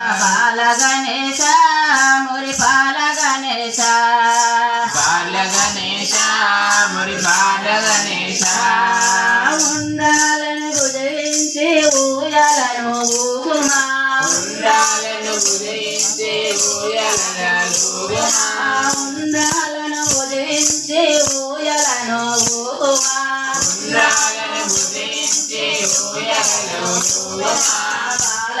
బాల గణేశ మురి పాల గణేశ బాల గణేశ మురి బాల గణేశ ఉండాలని బుధించి ఊయలను ఊగుమా. ఉండాలను ఉదయించే ఉండాలను బుధించి ఊయలను ఊగుమా. ఉండాలను ఉదయించే ఊయలూగుమా బాల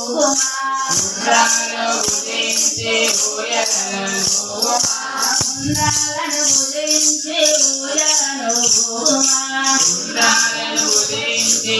ఊయలలో ఊగుమా ఉండ్రాలు ఉదించి ఊయలూగుమా ఉండాలను బుధించి ఊయలను ఊగుమా ఉండ్రాలను ఉదించి